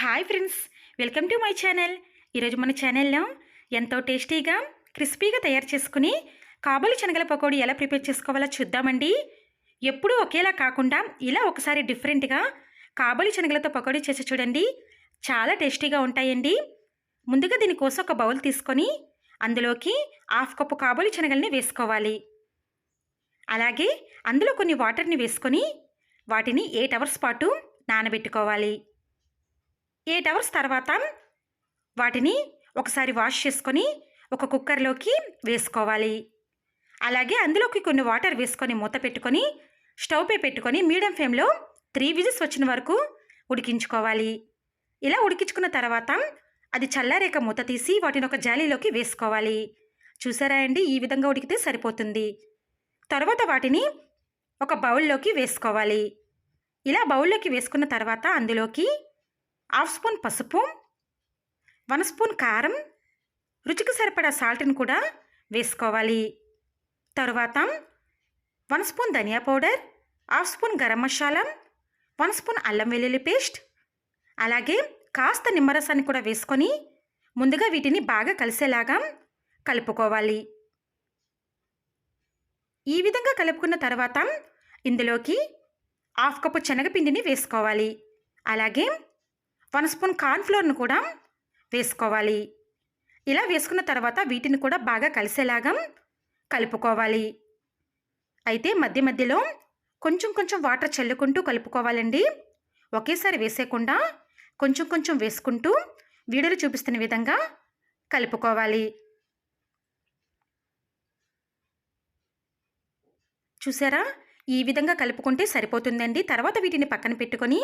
Hi friends welcome to my channel. ఈరోజు మన ఛానల్లో ఎంతో టేస్టీగా క్రిస్పీగా తయారు చేసుకుని కాబలి శనగల పకోడీ ఎలా ప్రిపేర్ చేసుకోవాలో చూద్దామండి. ఎప్పుడూ ఒకేలా కాకుండా ఇలా ఒకసారి డిఫరెంట్గా కాబలి శనగలతో పకోడీ చేసి చూడండి. చాలా టేస్టీగా ఉంటాయండి. ముందుగా దీనికోసం ఒక బౌల్ తీసుకొని అందులోకి హాఫ్ కప్పు కాబలి శనగల్ని వేసుకోవాలి. అలాగే అందులో కొన్ని వాటర్ని వేసుకొని వాటిని ఎయిట్ అవర్స్ పాటు నానబెట్టుకోవాలి. ఎయిట్ అవర్స్ తర్వాత వాటిని ఒకసారి వాష్ చేసుకొని ఒక కుక్కర్లోకి వేసుకోవాలి. అలాగే అందులోకి కొన్ని వాటర్ వేసుకొని మూత పెట్టుకొని స్టవ్పై పెట్టుకొని మీడియం ఫ్లేమ్లో త్రీ విజిల్స్ వచ్చిన వరకు ఉడికించుకోవాలి. ఇలా ఉడికించుకున్న తర్వాత అది చల్లారేక మూత తీసి వాటిని ఒక జాలీలోకి వేసుకోవాలి. చూసారా అండి? ఈ విధంగా ఉడికితే సరిపోతుంది. తర్వాత వాటిని ఒక బౌల్లోకి వేసుకోవాలి. ఇలా బౌల్లోకి వేసుకున్న తర్వాత అందులోకి హాఫ్ స్పూన్ పసుపు వన్ స్పూన్ కారం రుచికి సరిపడా సాల్ట్ని కూడా వేసుకోవాలి. తరువాత వన్ స్పూన్ ధనియా powder half spoon garam masala one spoon అల్లం వెల్లుల్లి పేస్ట్ అలాగే కాస్త నిమ్మరసాన్ని కూడా వేసుకొని ముందుగా వీటిని బాగా కలిసేలాగా కలుపుకోవాలి. ఈ విధంగా కలుపుకున్న తర్వాత ఇందులోకి హాఫ్ కప్పు శనగపిండిని వేసుకోవాలి. అలాగే వన్ స్పూన్ కార్న్ఫ్లోర్ను కూడా వేసుకోవాలి. ఇలా వేసుకున్న తర్వాత వీటిని కూడా బాగా కలిసేలాగా కలుపుకోవాలి. అయితే మధ్య మధ్యలో కొంచెం కొంచెం వాటర్ చల్లుకుంటూ కలుపుకోవాలండి. ఒకేసారి వేసేయకుండా కొంచెం కొంచెం వేసుకుంటూ వీడియోలు చూపిస్తున్న విధంగా కలుపుకోవాలి. చూసారా? ఈ విధంగా కలుపుకుంటే సరిపోతుందండి. తర్వాత వీటిని పక్కన పెట్టుకొని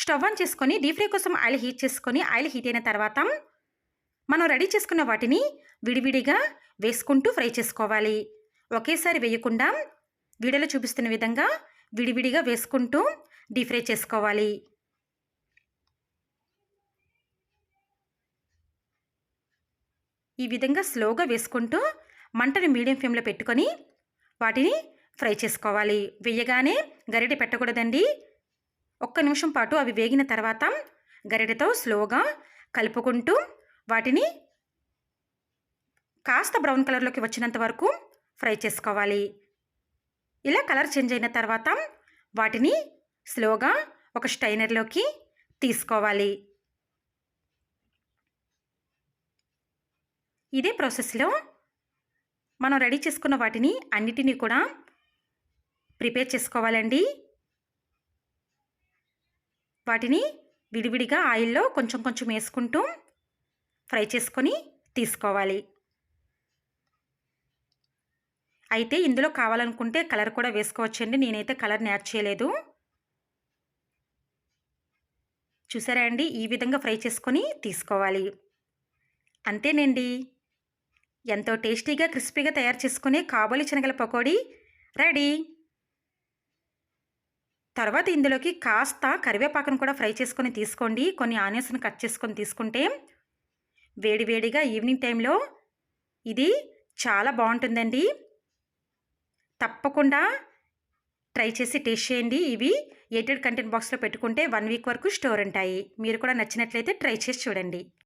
స్టవ్ ఆన్ చేసుకొని డీప్ ఫ్రై కోసం ఆయిల్ హీట్ చేసుకొని ఆయిల్ హీట్ అయిన తర్వాత మనం రెడీ చేసుకున్న వాటిని విడివిడిగా వేసుకుంటూ ఫ్రై చేసుకోవాలి. ఒకేసారి వేయకుండా వీడియోలో చూపిస్తున్న విధంగా విడివిడిగా వేసుకుంటూ డీప్ ఫ్రై చేసుకోవాలి. ఈ విధంగా స్లోగా వేసుకుంటూ మంటను మీడియం ఫ్లేమ్లో పెట్టుకొని వాటిని ఫ్రై చేసుకోవాలి. వేయగానే గరిటె పెట్టకూడదండి. ఒక్క నిమిషం పాటు అవి వేగిన తర్వాత గరిటెతో స్లోగా కలుపుకుంటూ వాటిని కాస్త బ్రౌన్ కలర్లోకి వచ్చినంత వరకు ఫ్రై చేసుకోవాలి. ఇలా కలర్ చేంజ్ అయిన తర్వాత వాటిని స్లోగా ఒక స్టైనర్లోకి తీసుకోవాలి. ఇదే ప్రాసెస్లో మనం రెడీ చేసుకున్న వాటిని అన్నిటినీ కూడా ప్రిపేర్ చేసుకోవాలండి. వాటిని విడివిడిగా ఆయిల్లో కొంచెం కొంచెం వేసుకుంటూ ఫ్రై చేసుకొని తీసుకోవాలి. అయితే ఇందులో కావాలనుకుంటే కలర్ కూడా వేసుకోవచ్చండి. నేనైతే కలర్ని యాడ్ చేయలేదు. చూసారా అండి? ఈ విధంగా ఫ్రై చేసుకొని తీసుకోవాలి. అంతేనండి. ఎంతో టేస్టీగా క్రిస్పీగా తయారు చేసుకునే కాబోలి శనగల పకోడీ రెడీ. తర్వాత ఇందులోకి కాస్త కరివేపాకును కూడా ఫ్రై చేసుకొని తీసుకోండి. కొన్ని ఆనియన్స్ని కట్ చేసుకొని తీసుకుంటే వేడివేడిగా ఈవినింగ్ టైంలో ఇది చాలా బాగుంటుందండి. తప్పకుండా ట్రై చేసి టేస్ట్ చేయండి. ఇవి ఎయిటెడ్ కంటెంట్ బాక్స్లో పెట్టుకుంటే వన్ వీక్ వరకు స్టోర్ ఉంటాయి. మీరు కూడా నచ్చినట్లయితే ట్రై చేసి చూడండి.